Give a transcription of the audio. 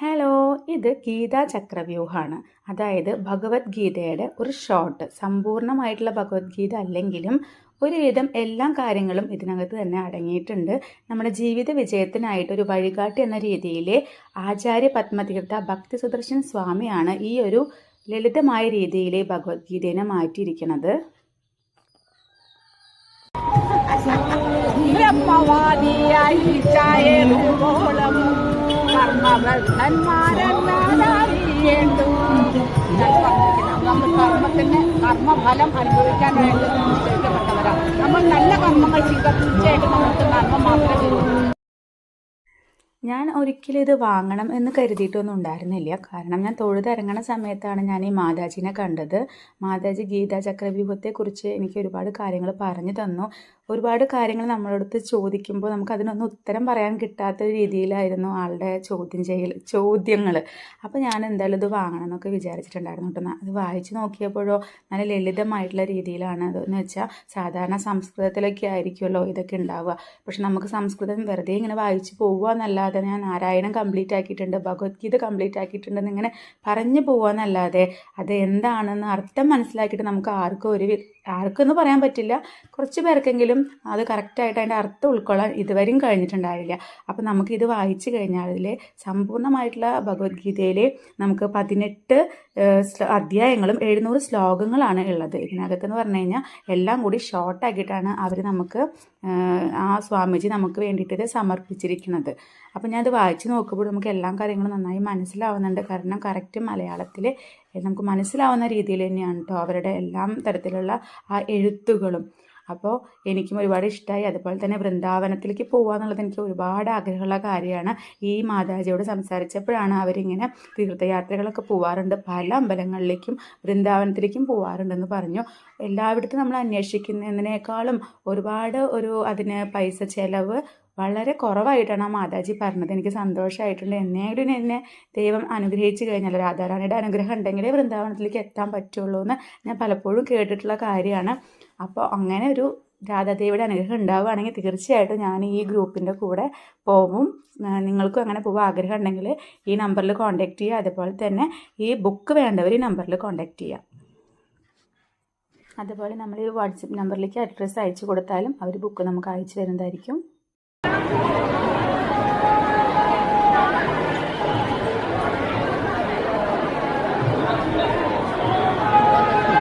Hello ഇത് ഗീതാ ചക്രവ്യൂഹമാണ് അതായത് ഭഗവത്ഗീതയുടെ ഒരു ഷോർട്ട് സമ്പൂർണമായിട്ടുള്ള ഭഗവത്ഗീത അല്ലെങ്കിലും ഒരുവിധം എല്ലാ കാര്യങ്ങളും ഇതിനകത്ത് തന്നെ അടങ്ങിയിട്ടുണ്ട്. നമ്മുടെ ജീവിത വിജയത്തിനായിട്ട് ഒരു വഴികാട്ടി എന്ന രീതിയിൽ ആചാര്യ പത്മതീർത്ഥ ഭക്തി സുദർശൻ സ്വാമിയാണ് ഈ ഒരു ലളിതമായ രീതിയിൽ ഭഗവത്ഗീതയെ മാറ്റിയിരിക്കുന്നത്. ബ്രഹ്മവാദിയായി കർമ്മബദ്ധന്മാരെല്ലാറിയേണ്ടു നമ്മൾ കർമ്മത്തിന് കർമ്മഫലം അനുഭവിക്കാൻ വേണ്ടി നിശ്ചയിക്കപ്പെട്ടവരാണ് നമ്മൾ നല്ല കർമ്മങ്ങൾ ചെയ്താൽ തീർച്ചയായിട്ടും നമുക്ക് ഞാൻ ഒരിക്കലും ഇത് വാങ്ങണം എന്ന് കരുതിയിട്ടൊന്നും ഉണ്ടായിരുന്നില്ല. കാരണം ഞാൻ തൊഴുതിറങ്ങണ സമയത്താണ് ഞാൻ ഈ മാതാജിനെ കണ്ടത്. മാതാജി ഗീതാ ചക്രവ്യൂഹത്തെക്കുറിച്ച് എനിക്ക് ഒരുപാട് കാര്യങ്ങൾ പറഞ്ഞു തന്നു. ഒരുപാട് കാര്യങ്ങൾ നമ്മളടുത്ത് ചോദിക്കുമ്പോൾ നമുക്ക് അതിനൊന്നും ഉത്തരം പറയാൻ കിട്ടാത്ത രീതിയിലായിരുന്നു ആളുടെ ചോദ്യം ചെയ്യൽ ചോദ്യങ്ങൾ. അപ്പോൾ ഞാൻ എന്തായാലും ഇത് വാങ്ങണം എന്നൊക്കെ വിചാരിച്ചിട്ടുണ്ടായിരുന്നു കേട്ടോ. അത് വായിച്ചു നോക്കിയപ്പോഴോ നല്ല ലളിതമായിട്ടുള്ള രീതിയിലാണ് അതെന്ന് വെച്ചാൽ സാധാരണ സംസ്കൃതത്തിലൊക്കെ ആയിരിക്കുമല്ലോ ഇതൊക്കെ ഉണ്ടാവുക. പക്ഷെ നമുക്ക് സംസ്കൃതം വെറുതെ ഇങ്ങനെ വായിച്ച് പോവുക ഞാൻ നാരായണം കംപ്ലീറ്റ് ആക്കിയിട്ടുണ്ട് ഭഗവത്ഗീത കംപ്ലീറ്റ് ആക്കിയിട്ടുണ്ടെന്ന് ഇങ്ങനെ പറഞ്ഞു എന്നല്ലാതെ അത് എന്താണെന്ന് അർത്ഥം മനസ്സിലാക്കിയിട്ട് നമുക്ക് ആർക്കും ഒരു ആർക്കെന്ന് പറയാൻ പറ്റില്ല. കുറച്ച് പേർക്കെങ്കിലും അത് കറക്റ്റായിട്ട് അതിന്റെ അർത്ഥം ഉൾക്കൊള്ളാൻ ഇതുവരെയും കഴിഞ്ഞിട്ടുണ്ടാവില്ല അപ്പം ഇത് വായിച്ചു കഴിഞ്ഞാൽ അതിൽ സമ്പൂർണമായിട്ടുള്ള ഭഗവത്ഗീതയിൽ നമുക്ക് പതിനെട്ട് അധ്യായങ്ങളും എഴുന്നൂറ് ശ്ലോകങ്ങളാണ് ഉള്ളത്. ഇതിനകത്തെന്ന് പറഞ്ഞു കഴിഞ്ഞാൽ എല്ലാം കൂടി ഷോർട്ടാക്കിയിട്ടാണ് അവർ നമുക്ക് ആ സ്വാമിജി നമുക്ക് വേണ്ടിയിട്ട് ഇത് സമർപ്പിച്ചിരിക്കുന്നത്. അപ്പം ഞാനത് വായിച്ച് നോക്കുമ്പോൾ നമുക്ക് എല്ലാ കാര്യങ്ങളും നന്നായി മനസ്സിലാവുന്നുണ്ട്. കാരണം കറക്റ്റ് മലയാളത്തിൽ നമുക്ക് മനസ്സിലാവുന്ന രീതിയിൽ തന്നെയാണ് കേട്ടോ അവരുടെ എല്ലാം തരത്തിലുള്ള ആ എഴുത്തുകളും. അപ്പോൾ എനിക്കും ഒരുപാട് ഇഷ്ടമായി അതുപോലെ തന്നെ വൃന്ദാവനത്തിലേക്ക് പോകുക എന്നുള്ളത് എനിക്ക് ഒരുപാട് ആഗ്രഹമുള്ള കാര്യമാണ്. ഈ മാതാജിയോട് സംസാരിച്ചപ്പോഴാണ് അവരിങ്ങനെ തീർത്ഥയാത്രകളൊക്കെ പോവാറുണ്ട്. പല അമ്പലങ്ങളിലേക്കും വൃന്ദാവനത്തിലേക്കും പോവാറുണ്ടെന്ന് പറഞ്ഞു. എല്ലായിടത്തും നമ്മൾ അന്വേഷിക്കുന്നതിനേക്കാളും ഒരുപാട് ഒരു അതിന് പൈസ ചിലവ് വളരെ കുറവായിട്ടാണ് ആ മാതാജി പറഞ്ഞത്. എനിക്ക് സന്തോഷമായിട്ടുണ്ട്. എന്നെങ്കിലും എന്നെ ദൈവം അനുഗ്രഹിച്ചു കഴിഞ്ഞാൽ രാധാറാണിയുടെ അനുഗ്രഹം ഉണ്ടെങ്കിലേ വൃന്ദാവനത്തിലേക്ക് എത്താൻ പറ്റുള്ളൂ എന്ന് ഞാൻ പലപ്പോഴും കേട്ടിട്ടുള്ള കാര്യമാണ്. അപ്പോൾ അങ്ങനെ ഒരു രാധാദേവിയുടെ അനുഗ്രഹം ഉണ്ടാവുകയാണെങ്കിൽ തീർച്ചയായിട്ടും ഞാൻ ഈ ഗ്രൂപ്പിന്റെ കൂടെ പോകും നിങ്ങൾക്കും അങ്ങനെ പോകാൻ ആഗ്രഹം ഉണ്ടെങ്കിൽ ഈ നമ്പറിൽ കോൺടാക്റ്റ് ചെയ്യുക. അതുപോലെ തന്നെ ഈ ബുക്ക് വേണ്ടവർ ഈ നമ്പറിൽ കോൺടാക്റ്റ് ചെയ്യുക അതുപോലെ നമ്മൾ ഈ വാട്സപ്പ് നമ്പറിലേക്ക് അഡ്രസ്സ് അയച്ചു കൊടുത്താലും അവർ ബുക്ക് നമുക്ക് അയച്ചു തരുന്നതായിരിക്കും. どうも。